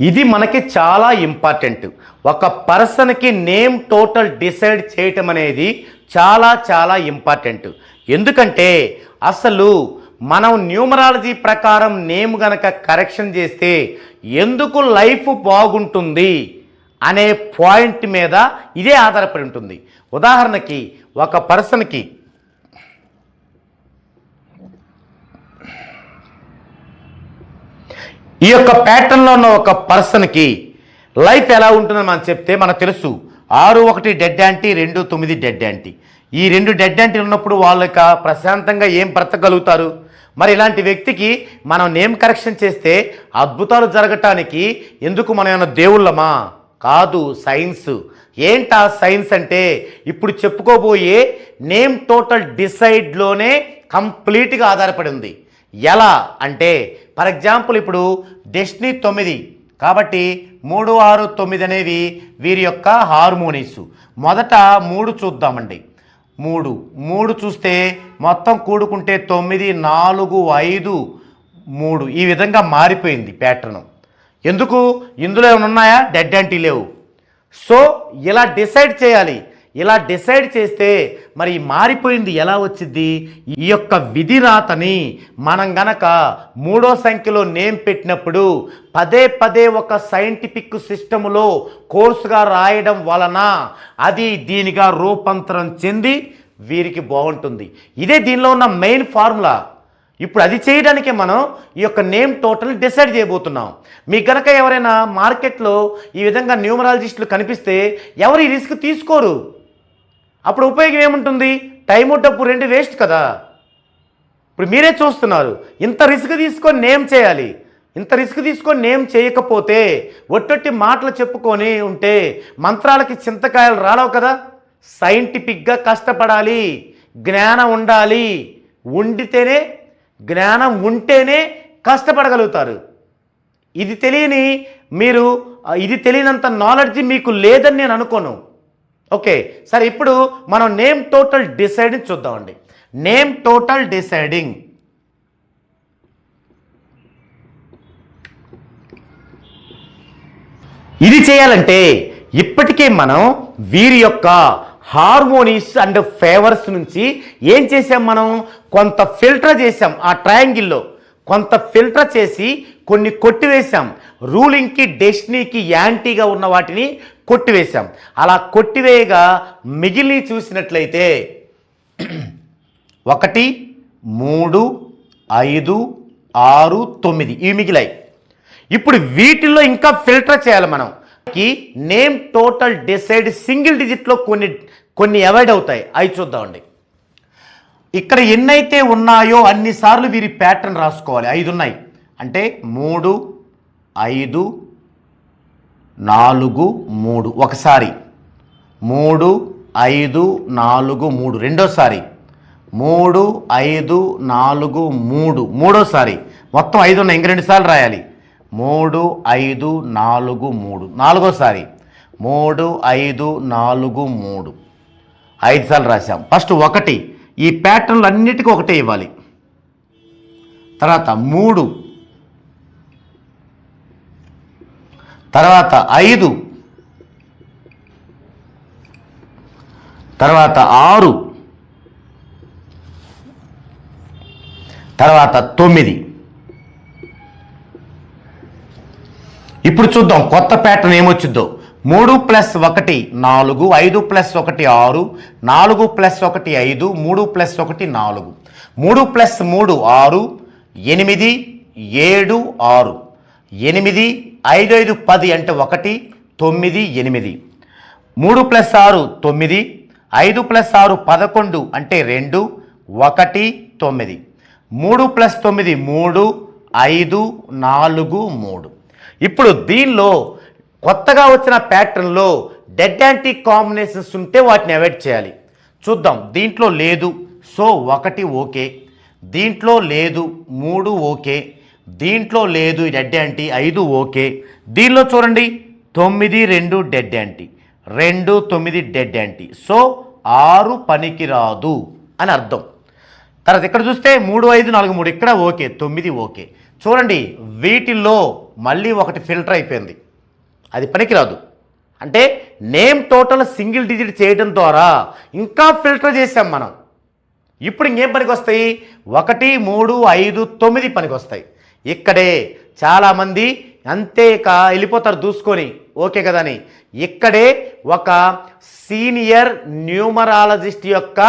ఇది మనకి చాలా ఇంపార్టెంట్ ఒక పర్సన్కి నేమ్ టోటల్ డిసైడ్ చేయటం అనేది చాలా చాలా ఇంపార్టెంట్ ఎందుకంటే అసలు మనం న్యూమరాలజీ ప్రకారం నేమ్ గనక కరెక్షన్ చేస్తే ఎందుకు లైఫ్ బాగుంటుంది అనే పాయింట్ మీద ఇదే ఆధారపడి ఉంటుంది. ఉదాహరణకి ఒక పర్సన్కి ఈ యొక్క ప్యాటర్న్లో ఉన్న ఒక పర్సన్కి లైఫ్ ఎలా ఉంటుందని మనం చెప్తే మనకు తెలుసు. ఆరు ఒకటి డెడ్ యాంటీ రెండు తొమ్మిది డెడ్ యాంటీ ఈ రెండు డెడ్ యాంటీ ఉన్నప్పుడు వాళ్ళకి ప్రశాంతంగా ఏం బ్రతకగలుగుతారు? మరి ఇలాంటి వ్యక్తికి మనం నేమ్ కరెక్షన్ చేస్తే అద్భుతాలు జరగటానికి ఎందుకు మనం ఏమైనా దేవుళ్ళమా? కాదు సైన్స్ ఏంటా సైన్స్ అంటే? ఇప్పుడు చెప్పుకోబోయే నేమ్ టోటల్ డిసైడ్లోనే కంప్లీట్గా ఆధారపడి ఉంది. ఎలా? అంటే ఫర్ ఎగ్జాంపుల్ ఇప్పుడు డెస్టినీ తొమ్మిది కాబట్టి మూడు ఆరు తొమ్మిది అనేవి వీరి యొక్క హార్మోనీస్. మొదట మూడు చూద్దామండి. మూడు. మూడు చూస్తే మొత్తం కూడుకుంటే తొమ్మిది నాలుగు ఐదు మూడు. ఈ విధంగా మారిపోయింది ప్యాటర్న్. ఎందుకు? ఇందులో ఏమైనా ఉన్నాయా? డెడ్ యాంటీ లేవు. సో ఇలా డిసైడ్ చేయాలి. ఇలా డిసైడ్ చేస్తే మరి మారిపోయింది ఎలా వచ్చింది ఈ యొక్క విధి రాతని మనం గనక మూడో సంఖ్యలో నేమ్ పెట్టినప్పుడు పదే పదే ఒక సైంటిఫిక్ సిస్టములో కోర్సుగా రాయడం వలన అది దీనిగా రూపాంతరం చెంది వీరికి బాగుంటుంది. ఇదే దీనిలో ఉన్న మెయిన్ ఫార్ములా. ఇప్పుడు అది చేయడానికి మనం ఈ యొక్క నేమ్ టోటల్ డిసైడ్ చేయబోతున్నాం. మీకు కనుక ఎవరైనా మార్కెట్లో ఈ విధంగా న్యూమరాలజిస్టులు కనిపిస్తే ఎవరు ఈ రిస్క్ తీసుకోరు? అప్పుడు ఉపయోగం ఏముంటుంది? టైము డబ్బు రెండు వేస్ట్ కదా. ఇప్పుడు మీరే చూస్తున్నారు ఇంత రిస్క్ తీసుకొని నేమ్ చేయాలి. ఇంత రిస్క్ తీసుకొని నేమ్ చేయకపోతే ఒట్టొట్టి మాటలు చెప్పుకొని ఉంటే మంత్రాలకి చింతకాయలు రాలవు కదా. సైంటిఫిక్గా కష్టపడాలి జ్ఞానం ఉండాలి. ఉండితేనే జ్ఞానం ఉంటేనే కష్టపడగలుగుతారు. ఇది తెలియని మీరు ఇది తెలియనంత నాలెడ్జ్ మీకు లేదని నేను అనుకోను. ఓకే సరే ఇప్పుడు మనం నేమ్ టోటల్ డిసైడింగ్ చూద్దామండి. Name total deciding. ఇది చేయాలంటే ఇప్పటికే మనం వీరి యొక్క హార్మోనీస్ అండ్ ఫేవర్స్ నుంచి ఏం చేసాం మనం? కొంత ఫిల్టర్ చేసాం ఆ ట్రయాంగిల్లో. కొంత ఫిల్టర్ చేసి కొన్ని కొట్టివేశాం. రూలింగ్కి డెస్టినీకి యాంటీగా ఉన్న వాటిని కొట్టివేశాం. అలా కొట్టివేయగా మిగిలిన చూసినట్లయితే ఒకటి మూడు ఐదు ఆరు తొమ్మిది ఇవి మిగిలాయి. ఇప్పుడు వీటిల్లో ఇంకా ఫిల్టర్ చేయాలి మనం. కి నేమ్ టోటల్ డిసైడ్ సింగిల్ డిజిట్లో కొన్ని కొన్ని అవాయిడ్ అవుతాయి. అవి చూద్దామండి. ఇక్కడ ఎన్నైతే ఉన్నాయో అన్నిసార్లు వీరి ప్యాటర్న్ రాసుకోవాలి. ఐదు ఉన్నాయి అంటే మూడు ఐదు నాలుగు మూడు. ఒకసారి. మూడు ఐదు నాలుగు మూడు. రెండోసారి. మూడు ఐదు నాలుగు మూడు. మూడోసారి. మొత్తం ఐదు ఉన్నాయి. ఇంక రెండు సార్లు రాయాలి. మూడు ఐదు నాలుగు మూడు. నాలుగోసారి. మూడు ఐదు నాలుగు మూడు. ఐదు సార్లు రాశాం. ఫస్ట్ ఒకటి. ఈ ప్యాటర్న్లు అన్నిటికీ ఒకటే ఇవ్వాలి. తర్వాత మూడు. తర్వాత ఐదు. తర్వాత ఆరు. తర్వాత తొమ్మిది. ఇప్పుడు చూద్దాం కొత్త ప్యాటర్న్ ఏమొచ్చిందో మూడు ప్లస్ ఒకటి నాలుగు ఐదు ప్లస్ ఒకటి ఆరు నాలుగు ప్లస్ ఒకటి ఐదు మూడు ప్లస్ ఒకటి నాలుగు. మూడు ప్లస్ మూడు ఆరు ఎనిమిది ఏడు ఆరు. ఎనిమిది ఐదు ఐదు పది అంటే ఒకటి తొమ్మిది ఎనిమిది. మూడు ప్లస్ ఆరు తొమ్మిది ఐదు ప్లస్ ఆరు పదకొండు అంటే రెండు ఒకటి తొమ్మిది. మూడు ప్లస్ తొమ్మిది మూడు ఐదు నాలుగు మూడు. ఇప్పుడు దీనిలో కొత్తగా వచ్చిన ప్యాటర్న్లో డెడ్ యాంటీ కాంబినేషన్స్ ఉంటే వాటిని అవాయిడ్ చేయాలి. చూద్దాం దీంట్లో లేదు సో ఒకటి ఓకే. దీంట్లో లేదు మూడు ఓకే. దీంట్లో లేదు డెడ్ యాంటీ ఐదు ఓకే. దీనిలో చూడండి తొమ్మిది రెండు డెడ్ యాంటీ రెండు తొమ్మిది డెడ్ యాంటీ సో ఆరు పనికిరాదు అని అర్థం. తర్వాత ఇక్కడ చూస్తే మూడు ఐదు నాలుగు మూడు ఇక్కడ ఓకే తొమ్మిది ఓకే. చూడండి వీటిల్లో మళ్ళీ ఒకటి ఫిల్టర్ అయిపోయింది. అది పనికిరాదు అంటే నేమ్ టోటల్ సింగిల్ డిజిట్ చేయడం ద్వారా ఇంకా ఫిల్టర్ చేసాం మనం. ఇప్పుడు ఇంకేం పనికి వస్తాయి? ఒకటి మూడు ఐదు తొమ్మిది పనికి వస్తాయి. ఇక్కడే చాలామంది అంతేక వెళ్ళిపోతారు దూసుకొని. ఓకే కదా అని. ఇక్కడే ఒక సీనియర్ న్యూమరాలజిస్ట్ యొక్క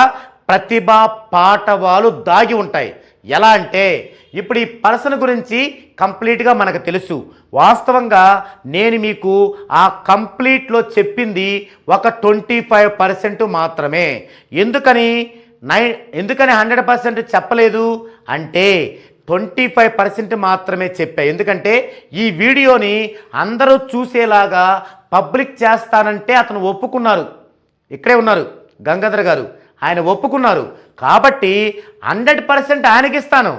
ప్రతిభా పాఠవాలు దాగి ఉంటాయి. ఎలా అంటే ఇప్పుడు ఈ పర్సన్ గురించి కంప్లీట్గా మనకు తెలుసు. వాస్తవంగా నేను మీకు ఆ కంప్లీట్లో చెప్పింది ఒక ట్వంటీ ఫైవ్ పర్సెంట్ మాత్రమే. ఎందుకని నై ఎందుకని హండ్రెడ్ పర్సెంట్ చెప్పలేదు? అంటే ట్వంటీ ఫైవ్ పర్సెంట్ మాత్రమే చెప్పా. ఎందుకంటే ఈ వీడియోని అందరూ చూసేలాగా పబ్లిక్ చేస్తానంటే అతను ఒప్పుకున్నారు. ఇక్కడే ఉన్నారు గంగాధర్ గారు. ఆయన ఒప్పుకున్నారు. కాబట్టి హండ్రెడ్ పర్సెంట్ ఆయనకి ఇస్తాను.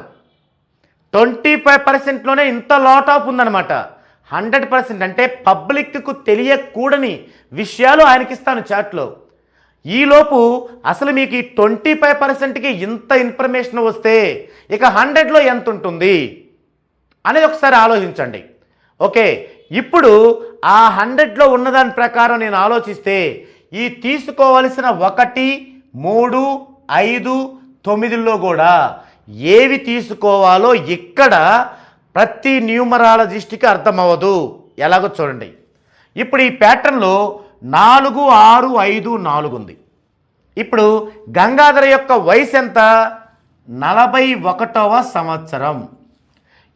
ట్వంటీ ఫైవ్ పర్సెంట్లోనే ఇంత లాట్ ఆఫ్ ఉందన్నమాట. హండ్రెడ్ పర్సెంట్ అంటే పబ్లిక్కు తెలియకూడని విషయాలు ఆయనకి ఇస్తాను చాట్లో ఈలోపు అసలు మీకు ఈ ట్వంటీ ఫైవ్ పర్సెంట్కి ఇంత ఇన్ఫర్మేషన్ వస్తే ఇక హండ్రెడ్లో ఎంత ఉంటుంది? అనేది ఒకసారి ఆలోచించండి. ఓకే ఇప్పుడు ఆ హండ్రెడ్లో ఉన్నదాని ప్రకారం నేను ఆలోచిస్తే ఈ తీసుకోవలసిన ఒకటి మూడు ఐదు తొమ్మిదిలో కూడా ఏవి తీసుకోవాలో ఇక్కడ ప్రతి న్యూమరాలజిస్ట్కి అర్థమవ్వదు. ఎలాగో చూడండి. ఇప్పుడు ఈ ప్యాటర్న్లో నాలుగు ఆరు ఐదు నాలుగు ఉంది. ఇప్పుడు గంగాధర యొక్క వయసు ఎంత? నలభై ఒకటవ సంవత్సరం.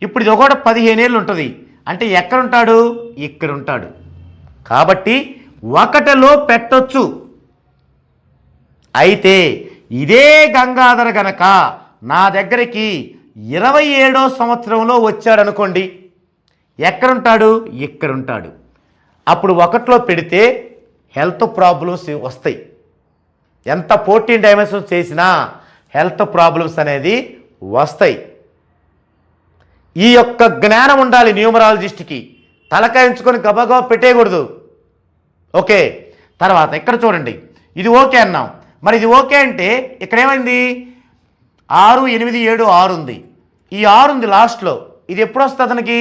ఇప్పుడు ఇది ఒకటి పదిహేనేళ్ళు ఉంటుంది. అంటే ఎక్కడుంటాడు? ఇక్కడ ఉంటాడు కాబట్టి ఒకటిలో పెట్టొచ్చు. అయితే ఇదే గంగాధర గనక నా దగ్గరికి ఇరవై ఏడో సంవత్సరంలో వచ్చాడనుకోండి ఎక్కడుంటాడు? ఇక్కడుంటాడు. అప్పుడు ఒకటిలో పెడితే హెల్త్ ప్రాబ్లమ్స్ వస్తాయి. ఎంత ఫోర్టీన్ డైమెన్షన్స్ చేసినా హెల్త్ ప్రాబ్లమ్స్ అనేది వస్తాయి. ఈ యొక్క జ్ఞానం ఉండాలి న్యూమరాలజిస్ట్కి. తలకాయించుకొని గబగబా పెట్టేయకూడదు. ఓకే? తర్వాత ఇక్కడ చూడండి. ఇది ఓకే అన్నాం. మరి ఇది ఓకే అంటే ఇక్కడ ఏమైంది? ఆరు ఎనిమిది ఏడు ఆరు ఉంది. ఈ ఆరు ఉంది లాస్ట్లో. ఇది ఎప్పుడు వస్తుంది అతనికి?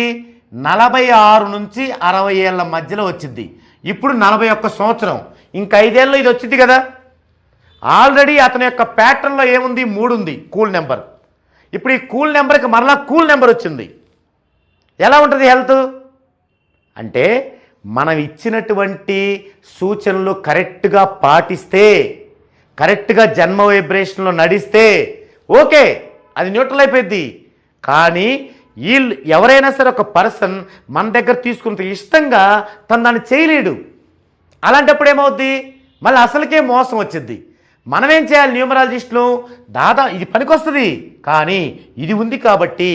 నలభై ఆరు నుంచి అరవై ఏళ్ళ మధ్యలో వచ్చింది. ఇప్పుడు నలభై ఒక్క సంవత్సరం. ఇంక ఐదేళ్ళు ఇది వచ్చింది కదా. ఆల్రెడీ అతని యొక్క ప్యాటర్న్లో ఏముంది? మూడు ఉంది కూల్ నెంబర్. ఇప్పుడు ఈ కూల్ నెంబర్కి మరలా కూల్ నెంబర్ వచ్చింది. ఎలా ఉంటుంది హెల్త్? అంటే మనం ఇచ్చినటువంటి సూచనలు కరెక్ట్గా పాటిస్తే కరెక్ట్గా జన్మ వైబ్రేషన్లో నడిస్తే ఓకే అది న్యూట్రల్ అయిపోయింది కానీ వీళ్ళు ఎవరైనా సరే ఒక పర్సన్ మన దగ్గర తీసుకుంటే ఇష్టంగా తను దాన్ని చేయలేడు. అలాంటప్పుడు ఏమవుద్ది? మళ్ళీ అసలుకే మోసం వచ్చింది మనం ఏం చేయాలి? న్యూమరాలజిస్టులు దాదా ఇది పనికొస్తుంది. కానీ ఇది ఉంది కాబట్టి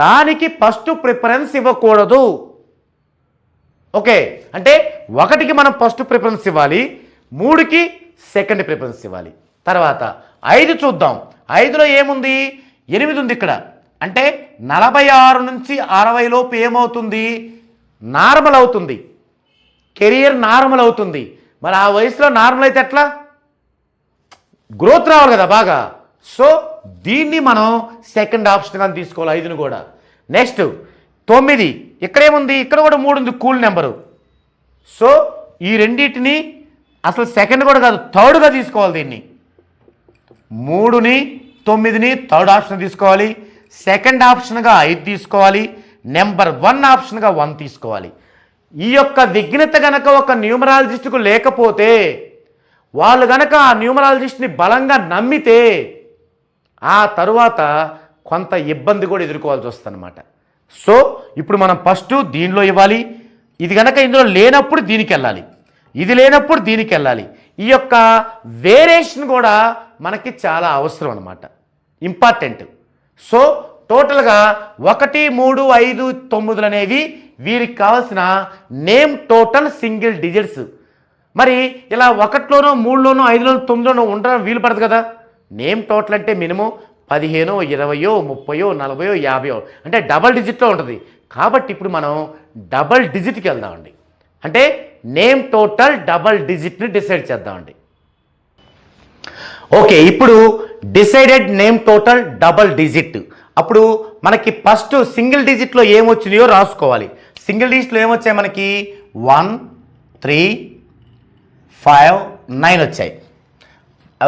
దానికి ఫస్ట్ ప్రిఫరెన్స్ ఇవ్వకూడదు. ఓకే అంటే ఒకటికి మనం ఫస్ట్ ప్రిఫరెన్స్ ఇవ్వాలి మూడుకి సెకండ్ ప్రిఫరెన్స్ ఇవ్వాలి. తర్వాత ఐదు చూద్దాం. ఐదులో ఏముంది? ఎనిమిది ఉంది ఇక్కడ. అంటే నలభై ఆరు నుంచి అరవై లోపు ఏమవుతుంది? నార్మల్ అవుతుంది కెరియర్ నార్మల్ అవుతుంది మరి ఆ వయసులో నార్మల్ అయితే ఎట్లా? గ్రోత్ రావాలి కదా బాగా. సో దీన్ని మనం సెకండ్ ఆప్షన్గా తీసుకోవాలి ఐదుని కూడా. నెక్స్ట్ తొమ్మిది. ఇక్కడేముంది? ఇక్కడ కూడా మూడు ఉంది కూల్ నెంబరు. సో ఈ రెండింటిని అసలు సెకండ్ కూడా కాదు థర్డ్గా తీసుకోవాలి దీన్ని. మూడుని తొమ్మిదిని థర్డ్ ఆప్షన్ తీసుకోవాలి. సెకండ్ ఆప్షన్గా ఐదు తీసుకోవాలి. నెంబర్ వన్ ఆప్షన్గా వన్ తీసుకోవాలి. ఈ యొక్క విఘ్నత గనక ఒక న్యూమరాలజిస్ట్కు లేకపోతే వాళ్ళు గనక ఆ న్యూమరాలజిస్ట్ని బలంగా నమ్మితే ఆ తరువాత కొంత ఇబ్బంది కూడా ఎదుర్కోవాల్సి వస్తుందన్నమాట. సో ఇప్పుడు మనం ఫస్ట్ దీనిలో ఇవ్వాలి. ఇది కనుక ఇందులో లేనప్పుడు దీనికి వెళ్ళాలి. ఇది లేనప్పుడు దీనికి వెళ్ళాలి. ఈ యొక్క వేరియేషన్ కూడా మనకి చాలా అవసరం అనమాట ఇంపార్టెంట్. సో టోటల్గా ఒకటి మూడు ఐదు తొమ్మిదిలు అనేవి వీరికి కావాల్సిన నేమ్ టోటల్ సింగిల్ డిజిట్స్. మరి ఇలా ఒకటిలోనో మూడులోనో ఐదులోనో తొమ్మిదిలోనో ఉండడం వీలు పడదు కదా. నేమ్ టోటల్ అంటే మినిమం పదిహేనో ఇరవయో ముప్పయో నలభయో యాభయో. అంటే డబల్ డిజిట్లో ఉంటుంది. కాబట్టి ఇప్పుడు మనం డబల్ డిజిట్కి వెళ్దామండి. అంటే నేమ్ టోటల్ డబల్ డిజిట్ని డిసైడ్ చేద్దామండి. ఓకే ఇప్పుడు decided name total double digit. అప్పుడు మనకి ఫస్ట్ సింగిల్ డిజిట్లో ఏమొచ్చినాయో రాసుకోవాలి. సింగిల్ డిజిట్లో ఏమొచ్చాయి మనకి? వన్ త్రీ ఫైవ్ నైన్ వచ్చాయి.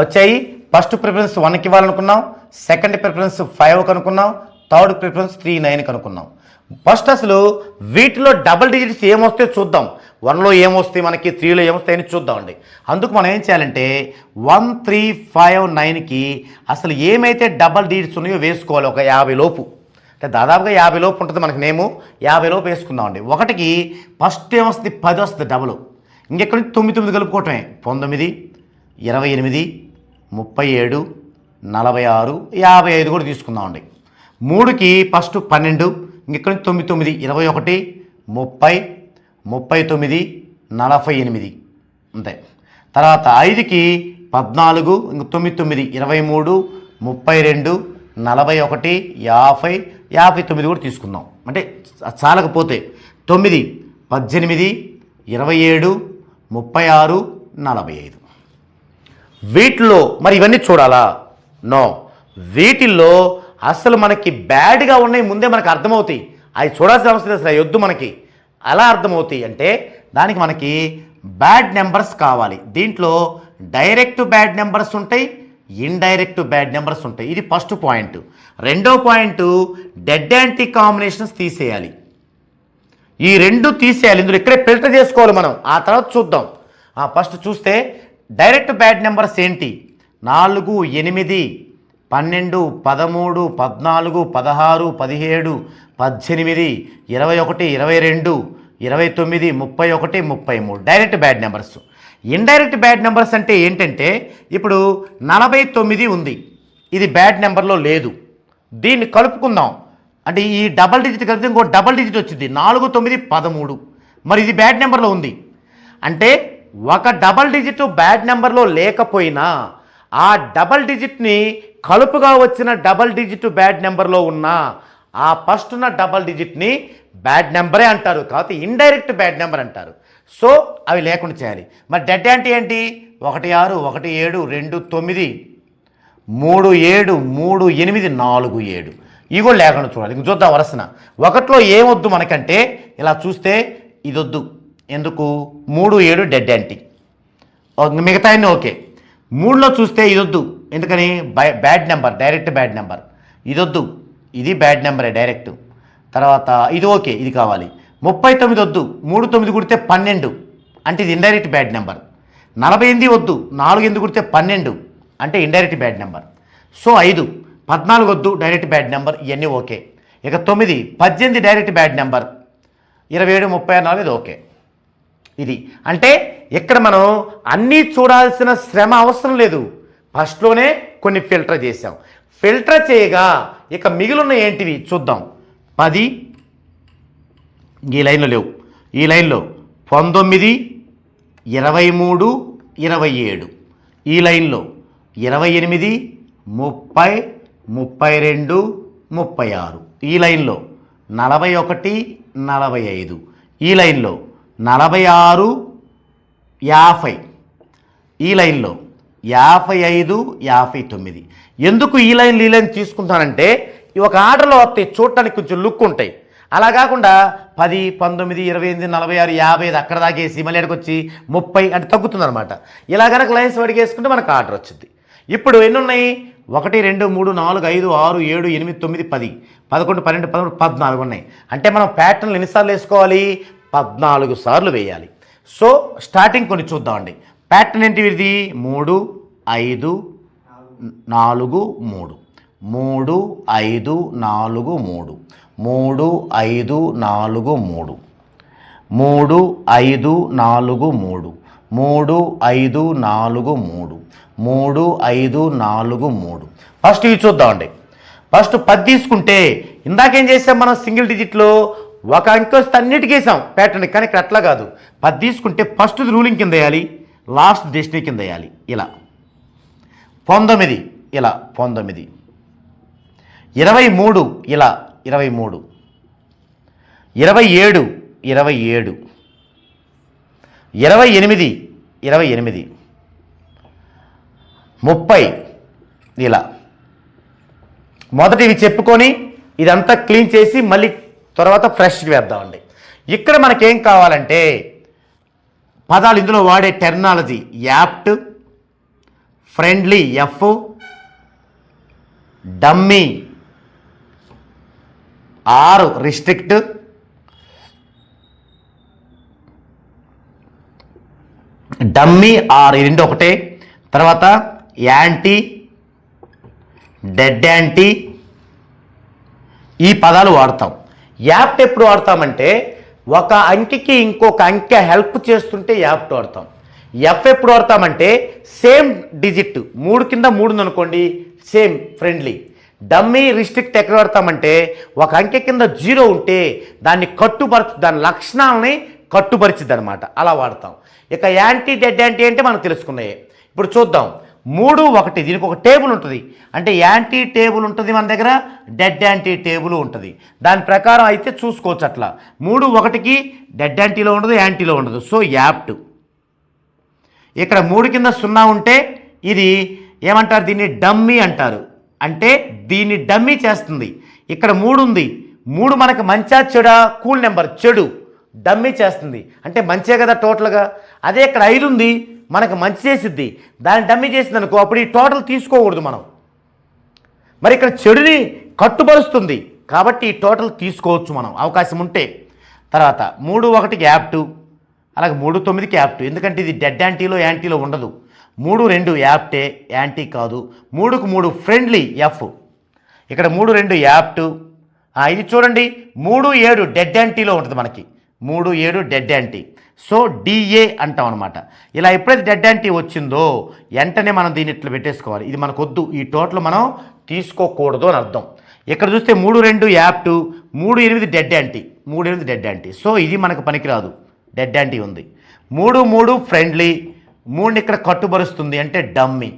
వచ్చాయి. ఫస్ట్ ప్రిఫరెన్స్ వన్కి ఇవ్వాలనుకున్నాం. సెకండ్ ప్రిఫరెన్స్ ఫైవ్కి అనుకున్నాం. థర్డ్ ప్రిఫరెన్స్ త్రీ నైన్కి అనుకున్నాం. ఫస్ట్ అసలు వీటిలో డబల్ డిజిట్స్ ఏమొస్తే చూద్దాం. వన్లో ఏమొస్తాయి మనకి? త్రీలో ఏమొస్తాయని చూద్దామండి. అందుకు మనం ఏం చేయాలంటే వన్ త్రీ ఫైవ్ నైన్కి అసలు ఏమైతే డబల్ డీడ్స్ ఉన్నాయో వేసుకోవాలి ఒక యాభై లోపు. అంటే దాదాపుగా యాభై లోపు ఉంటుంది మనకి నేము. యాభై లోపు వేసుకుందామండి. ఒకటికి ఫస్ట్ ఏమొస్తుంది? పది వస్తుంది డబుల్. ఇంకెక్కడి నుంచి? తొమ్మిది తొమ్మిది కలుపుకోవటమే. పంతొమ్మిది ఇరవై ఎనిమిది ముప్పై ఏడు నలభై ఆరు యాభై ఐదు కూడా తీసుకుందామండి. మూడుకి ఫస్ట్ పన్నెండు ఇంకెక్కడి నుంచి? తొమ్మిది తొమ్మిది ఇరవై ఒకటి ముప్పై ముప్పై తొమ్మిది నలభై ఎనిమిది. అంతే. తర్వాత ఐదుకి పద్నాలుగు ఇంక తొమ్మిది తొమ్మిది ఇరవై మూడు ముప్పై రెండు నలభై ఒకటి యాభై యాభై తొమ్మిది కూడా తీసుకుందాం. అంటే చాలకపోతే తొమ్మిది పద్దెనిమిది ఇరవై ఏడు ముప్పై ఆరు నలభై ఐదు. వీటిలో మరి ఇవన్నీ చూడాలా? నో. వీటిల్లో అసలు మనకి బ్యాడ్గా ఉన్నాయి ముందే మనకు అర్థమవుతాయి. అవి చూడాల్సిన అవసరం లేదు అసలు అవి వద్దు మనకి. అలా అర్థమవుతాయి అంటే దానికి మనకి బ్యాడ్ నెంబర్స్ కావాలి. దీంట్లో డైరెక్ట్ బ్యాడ్ నెంబర్స్ ఉంటాయి ఇండైరెక్ట్ బ్యాడ్ నెంబర్స్ ఉంటాయి. ఇది ఫస్ట్ పాయింట్. రెండో పాయింట్ డెడ్ యాంటీ కాంబినేషన్స్ తీసేయాలి. ఈ రెండు తీసేయాలి. ఇందులో ఇక్కడే ఫిల్టర్ చేసుకోవాలి మనం. ఆ తర్వాత చూద్దాం. ఆ, ఫస్ట్ చూస్తే డైరెక్ట్ బ్యాడ్ నెంబర్స్ ఏంటి? నాలుగు ఎనిమిది పన్నెండు పదమూడు పద్నాలుగు పదహారు పదిహేడు పద్దెనిమిది ఇరవై ఒకటి ఇరవై రెండు ఇరవై తొమ్మిది ముప్పై ఒకటి ముప్పై మూడు. Direct bad numbers indirect bad numbers అంటే ఏంటంటే ఇప్పుడు నలభై తొమ్మిది ఉంది. ఇది బ్యాడ్ నెంబర్లో లేదు. దీన్ని కలుపుకుందాం. అంటే ఈ డబల్ డిజిట్ కలిపితే ఇంకో డబల్ డిజిట్ వచ్చింది. నాలుగు తొమ్మిది పదమూడు. మరి ఇది బ్యాడ్ నెంబర్లో ఉంది. అంటే ఒక డబల్ డిజిట్ బ్యాడ్ నెంబర్లో లేకపోయినా ఆ డబల్ డిజిట్ని కలుపుగా వచ్చిన డబల్ డిజిట్ బ్యాడ్ నెంబర్లో ఉన్న ఆ ఫస్ట్ ఉన్న డబల్ డిజిట్ని బ్యాడ్ నెంబరే అంటారు కాబట్టి ఇండైరెక్ట్ బ్యాడ్ నెంబర్ అంటారు. సో అవి లేకుండా చేయాలి. మరి డెడ్ అంటే ఏంటి? ఒకటి ఆరు ఒకటి ఏడు రెండు తొమ్మిది మూడు ఏడు మూడు ఎనిమిది నాలుగు ఏడు. ఇవి కూడా లేకుండా చూడాలి. ఇంక చూద్దాం వరసన. ఒకటిలో ఏమొద్దు మనకంటే ఇలా చూస్తే ఇది వద్దు ఎందుకు? మూడు ఏడు డెడ్ యాంటీ. మిగతా అన్నీ ఓకే. మూడులో చూస్తే ఇది వద్దు ఎందుకని? By- bad number direct bad number. ఇది వద్దు ఇది బ్యాడ్ నెంబరే డైరెక్ట్. తర్వాత ఇది ఓకే ఇది కావాలి. ముప్పై తొమ్మిది వద్దు. మూడు తొమ్మిది కుడితే పన్నెండు. అంటే ఇది ఇండైరెక్ట్ బ్యాడ్ నెంబర్. నలభై ఎనిమిది వద్దు. నాలుగు ఎనిమిది కుడితే పన్నెండు? అంటే ఇండైరెక్ట్ బ్యాడ్ నెంబర్. సో ఐదు. పద్నాలుగు వద్దు. Direct bad number. ఇవన్నీ ఓకే. ఇక తొమ్మిది. పద్దెనిమిది డైరెక్ట్ బ్యాడ్ నెంబర్. ఇరవై ఏడు ముప్పై నాలుగు ఇది ఓకే. ఇది. అంటే ఇక్కడ మనం అన్నీ చూడాల్సిన శ్రమ అవసరం లేదు. ఫస్ట్లోనే కొన్ని ఫిల్టర్ చేసాం ఫిల్టర్ చేయగా ఇక మిగిలిన ఏంటివి? చూద్దాం. పది. ఈ లైన్లో లేవు. ఈ లైన్లో పంతొమ్మిది ఇరవై మూడు ఇరవై ఏడు ఈ లైన్లో ఇరవై ఎనిమిది ముప్పై ముప్పై రెండు ముప్పై ఆరు ఈ లైన్లో నలభై ఒకటి నలభై ఐదు. ఈ లైన్లో నలభై ఆరు యాభై. ఈ లైన్లో యాభై ఐదు యాభై తొమ్మిది. ఎందుకు ఈ లైన్ ఈ లైన్ తీసుకుంటానంటే ఇవి ఒక ఆర్డర్లో వస్తాయి చూడటానికి కొంచెం లుక్ ఉంటాయి. అలా కాకుండా పది పంతొమ్మిది ఇరవై ఎనిమిది నలభై ఆరు యాభై ఐదు అక్కడ దాకేసి మళ్ళీ ఎక్కడికి వచ్చి ముప్పై అంటే తగ్గుతుంది అనమాట ఇలా కనుక లైన్స్ అడిగేసుకుంటే మనకు ఆర్డర్ వచ్చింది. ఇప్పుడు ఎన్ని ఉన్నాయి ఒకటి రెండు మూడు నాలుగు ఐదు ఆరు ఏడు ఎనిమిది తొమ్మిది పది. పదకొండు పన్నెండు పదమూడు పద్నాలుగు ఉన్నాయి. అంటే మనం ప్యాటర్న్లు ఎన్నిసార్లు వేసుకోవాలి? పద్నాలుగు సార్లు వేయాలి. సో స్టార్టింగ్ కొన్ని చూద్దామండి. ప్యాటర్న్ ఏంటి ఇది మూడు ఐదు నాలుగు మూడు. మూడు ఐదు నాలుగు మూడు. మూడు ఐదు నాలుగు మూడు. మూడు ఐదు నాలుగు మూడు. మూడు ఐదు నాలుగు మూడు. మూడు ఐదు నాలుగు మూడు. ఫస్ట్ ఇవి చూద్దామండి. ఫస్ట్ పది తీసుకుంటే ఇందాకేం చేసాం మనం సింగిల్ డిజిట్లో ఒక అంకె వస్తే అన్నిటికీ వేసాం ప్యాటర్న్ కానీ ఇక్కడ అట్లా కాదు. పది తీసుకుంటే ఫస్ట్ రూలింగ్ కింద వేయాలి లాస్ట్ డెస్టినీ కింద వేయాలి. ఇలా. పంతొమ్మిది. ఇలా. పంతొమ్మిది. ఇరవై మూడు. ఇలా. ఇరవై మూడు. ఇరవై ఏడు. ఇరవై ఏడు. ఇరవై ఎనిమిది. ఇరవై ఎనిమిది. ముప్పై. ఇలా. మొదట ఇవి చెప్పుకొని ఇదంతా క్లీన్ చేసి మళ్ళీ తర్వాత ఫ్రెష్కి వేద్దామండి. ఇక్కడ మనకేం కావాలంటే పదాలు ఇందులో వాడే terminology apt friendly F dummy ఆరు రిస్ట్రిక్ట్ డమ్మీ ఆర్ ఈ రెండు ఒకటే. తర్వాత యాంటీ డెడ్ యాంటీ ఈ పదాలు వాడతాం. యాప్ట్ ఎప్పుడు వాడతామంటే ఒక అంకెకి ఇంకొక అంకె హెల్ప్ చేస్తుంటే యాప్ట్ వాడతాం. ఎఫ్ ఎప్పుడు వాడతామంటే సేమ్ డిజిట్ మూడు కింద మూడు ఉందనుకోండి సేమ్ ఫ్రెండ్లీ. డమ్మీ రిస్ట్రిక్ట్ ఎక్కడ వాడతామంటే ఒక అంకె కింద జీరో ఉంటే దాన్ని కట్టుపరచు దాని లక్షణాలని కట్టుపరిచిద్ది అనమాట అలా వాడతాం. ఇక యాంటీ డెడ్ యాంటీ అంటే మనం తెలుసుకున్నాయి. ఇప్పుడు చూద్దాం. మూడు ఒకటి దీనికి ఒక టేబుల్ ఉంటుంది. అంటే యాంటీ టేబుల్ ఉంటుంది మన దగ్గర డెడ్ యాంటీ టేబుల్ ఉంటుంది. దాని ప్రకారం అయితే చూసుకోవచ్చు అట్లా. మూడు ఒకటికి డెడ్ యాంటీలో ఉండదు యాంటీలో ఉండదు. So apt. ఇక్కడ మూడు కింద సున్నా ఉంటే ఇది ఏమంటారు? దీన్ని డమ్మీ అంటారు. అంటే దీన్ని డమ్మీ చేస్తుంది. ఇక్కడ మూడు ఉంది. మూడు మనకు మంచా చెడా కూల్ నెంబర్ చెడు డమ్మీ చేస్తుంది. అంటే మంచే కదా టోటల్గా. అదే ఇక్కడ ఐదు ఉంది. మనకు మంచి చేసిద్ది. దాన్ని డమ్మి చేసింది అనుకో అప్పుడు ఈ టోటల్ తీసుకోకూడదు మనం. మరి ఇక్కడ చెడుని కట్టుబరుస్తుంది. కాబట్టి ఈ టోటల్ తీసుకోవచ్చు మనం. అవకాశం ఉంటే. తర్వాత మూడు ఒకటికి యాప్టు అలాగే మూడు తొమ్మిదికి యాప్టు ఎందుకంటే ఇది డెడ్ యాంటీలో యాంటీలో ఉండదు. మూడు రెండు యాప్టే యాంటీ కాదు. మూడుకు మూడు ఫ్రెండ్లీ ఎఫ్ ఇక్కడ మూడు రెండు యాప్టు ఆ, ఇది చూడండి. మూడు ఏడు డెడ్ యాంటీలో ఉంటుంది మనకి. మూడు ఏడు డెడ్ యాంటీ సో డిఏ అంటాం అనమాట ఇలా ఎప్పుడైతే డెడ్ యాంటీ వచ్చిందో వెంటనే మనం దీన్ని ఇట్లా పెట్టేసుకోవాలి. ఇది మనకు వద్దు ఈ టోటల్ మనం తీసుకోకూడదు అని అర్థం. ఇక్కడ చూస్తే మూడు రెండు యాప్టు మూడు ఎనిమిది డెడ్ యాంటీ మూడు ఎనిమిది డెడ్ యాంటీ సో ఇది మనకు పనికిరాదు. డెడ్ యాంటీ ఉంది. మూడు మూడు ఫ్రెండ్లీ మూడుని ఇక్కడ కట్టుబరుస్తుంది అంటే డమ్మీ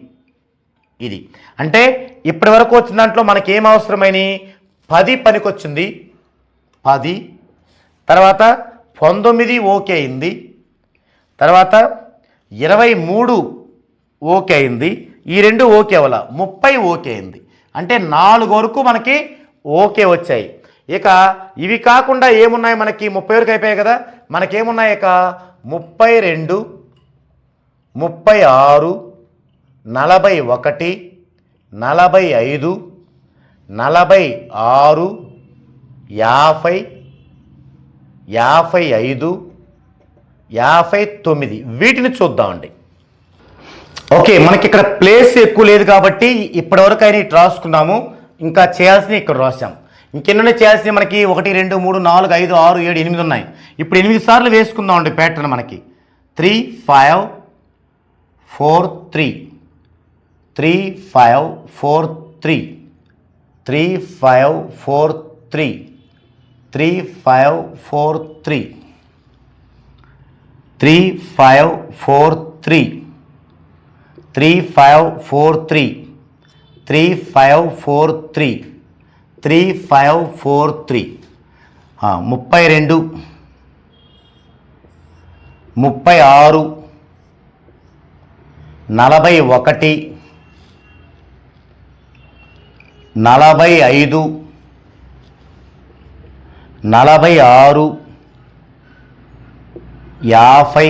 ఇది. అంటే ఇప్పటి వరకు వచ్చిన దాంట్లో మనకి ఏం అవసరమైన పది పనికొచ్చింది. పది. తర్వాత పంతొమ్మిది ఓకే అయింది. తర్వాత ఇరవై మూడు ఓకే అయింది. ఈ రెండు ఓకే అవ్వాల. ముప్పై ఓకే అయింది. అంటే నాలుగు వరకు మనకి ఓకే వచ్చాయి. ఇక ఇవి కాకుండా ఏమున్నాయి మనకి? ముప్పై వరకు అయిపోయాయి కదా. మనకేమున్నాయి ఇక? ముప్పై రెండు ముప్పై ఆరు నలభై ఒకటి నలభై ఐదు నలభై ఆరు యాభై యాభై ఐదు యాభై తొమ్మిది. వీటిని చూద్దామండి. ఓకే మనకి ఇక్కడ ప్లేస్ ఎక్కువ లేదు కాబట్టి ఇప్పటివరకు అయినా ఇటు రాసుకున్నాము. ఇంకా చేయాల్సినవి ఇక్కడ రాసాం ఇంకెన్నో చేయాల్సినవి మనకి ఒకటి రెండు మూడు నాలుగు ఐదు ఆరు ఏడు ఎనిమిది ఉన్నాయి. ఇప్పుడు ఎనిమిది సార్లు వేసుకుందామండి ప్యాటర్న్ మనకి. Three five four three. Three five four three. Three five four three. Three five four three. Three five four three. Three five four three. Three five four three. Three five four three. ముప్పై రెండు. ముప్పై ఆరు. నలభై ఒకటి. నలభై ఐదు. నలభై ఆరు యాభై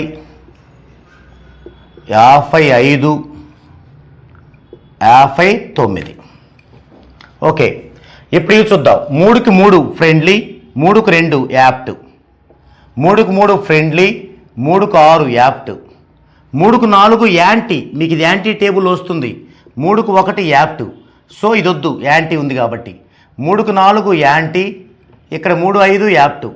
యాభై ఐదు యాభై తొమ్మిది. ఓకే ఇప్పుడు ఇవి చూద్దాం? మూడుకి మూడు ఫ్రెండ్లీ మూడుకు రెండు యాప్ట్. మూడుకు మూడు ఫ్రెండ్లీ మూడుకు ఆరు యాప్ట్. మూడుకు నాలుగు యాంటీ మీకు ఇది యాంటీ టేబుల్ వస్తుంది. మూడుకు ఒకటి యాప్ట్. సో ఇది వద్దు యాంటీ ఉంది కాబట్టి. మూడుకు నాలుగు యాంటీ ఇక్కడ మూడు ఐదు యాప్ట్.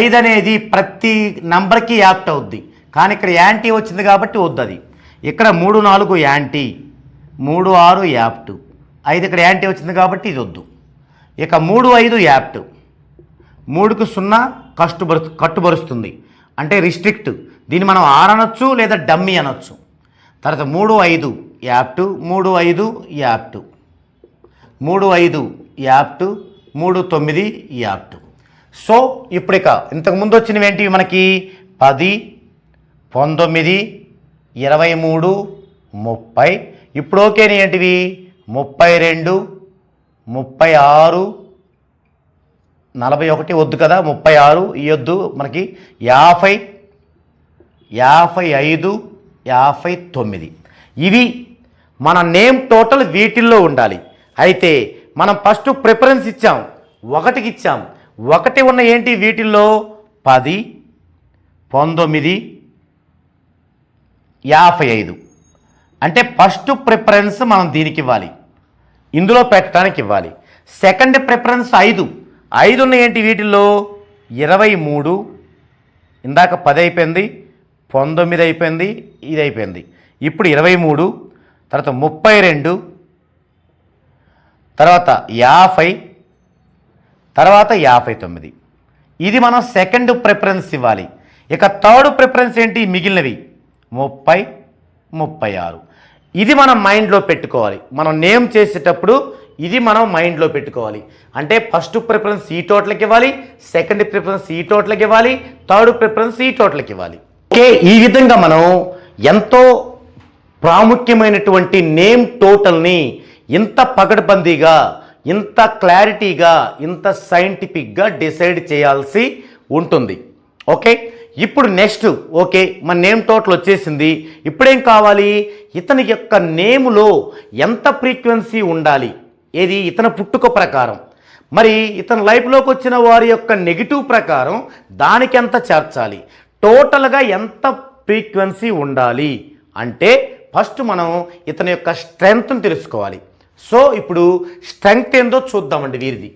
ఐదు అనేది ప్రతి నంబర్కి యాప్ట్ అవుద్ది. కానీ ఇక్కడ యాంటీ వచ్చింది కాబట్టి వద్దు అది. ఇక్కడ మూడు నాలుగు యాంటీ మూడు ఆరు యాప్ట్. ఐదు ఇక్కడ యాంటీ వచ్చింది కాబట్టి ఇది వద్దు. ఇక మూడు ఐదు యాప్ట్. మూడుకు సున్నా కట్టుబరు కట్టుబరుస్తుంది. అంటే రిస్ట్రిక్ట్. దీన్ని మనం ఆర్ అనొచ్చు లేదా డమ్మీ అనొచ్చు. తర్వాత మూడు ఐదు యాప్టు మూడు ఐదు యాప్టు. మూడు ఐదు యాప్టు మూడు తొమ్మిది యాప్టు సో ఇప్పుడు ఇక ఇంతకుముందు వచ్చినవి ఏంటివి మనకి? పది పంతొమ్మిది ఇరవై మూడు ముప్పై. ఇప్పుడు ఓకేని ఏంటివి? ముప్పై రెండు ముప్పై ఆరు. నలభై ఒకటి వద్దు కదా ముప్పై ఆరు ఇవ్వద్దు మనకి. యాభై యాభై ఐదు యాభై తొమ్మిది. ఇవి మన నేమ్ టోటల్ వీటిల్లో ఉండాలి. అయితే మనం ఫస్ట్ ప్రిఫరెన్స్ ఇచ్చాం. ఒకటికి ఇచ్చాం. ఒకటి ఉన్న ఏంటి వీటిల్లో? పది పంతొమ్మిది యాభై ఐదు. అంటే ఫస్ట్ ప్రిఫరెన్స్ మనం దీనికి ఇవ్వాలి. ఇందులో పెట్టడానికి ఇవ్వాలి. సెకండ్ ప్రిఫరెన్స్ ఐదు. ఐదు ఉన్న ఏంటి వీటిల్లో? ఇరవై మూడు. ఇందాక పది అయిపోయింది పంతొమ్మిది అయిపోయింది ఇది అయిపోయింది. ఇప్పుడు ఇరవై మూడు తర్వాత ముప్పై రెండు తర్వాత యాభై తర్వాత యాభై తొమ్మిది. ఇది మనం సెకండ్ ప్రిఫరెన్స్ ఇవ్వాలి. ఇక థర్డ్ ప్రిఫరెన్స్ ఏంటి? మిగిలినవి ముప్పై ముప్పై ఆరు. ఇది మనం మైండ్లో పెట్టుకోవాలి. మనం నేమ్ చేసేటప్పుడు ఇది మనం మైండ్లో పెట్టుకోవాలి. అంటే ఫస్ట్ ప్రిఫరెన్స్ ఈ టోటల్కి ఇవ్వాలి సెకండ్ ప్రిఫరెన్స్ ఈ టోటల్కి ఇవ్వాలి థర్డ్ ప్రిఫరెన్స్ ఈ టోటల్కి ఇవ్వాలి. ఓకే ఈ విధంగా మనం ఎంతో ప్రాముఖ్యమైనటువంటి నేమ్ టోటల్ని ఇంత పగడ్బందీగా ఇంత క్లారిటీగా ఇంత సైంటిఫిక్గా డిసైడ్ చేయాల్సి ఉంటుంది. ఓకే? ఇప్పుడు నెక్స్ట్ ఓకే మన నేమ్ టోటల్ వచ్చేసింది. ఇప్పుడేం కావాలి? ఇతని యొక్క నేములో ఎంత ఫ్రీక్వెన్సీ ఉండాలి? ఏది? ఇతని పుట్టుక ప్రకారం. మరి ఇతని లైఫ్లోకి వచ్చిన వారి యొక్క నెగిటివ్ ప్రకారం దానికి ఎంత చేర్చాలి? టోటల్గా ఎంత ఫ్రీక్వెన్సీ ఉండాలి? అంటే ఫస్ట్ మనం ఇతని యొక్క స్ట్రెంగ్త్ను తెలుసుకోవాలి. సో ఇప్పుడు స్ట్రెంగ్త్ ఏందో చూద్దామండి వీరిది.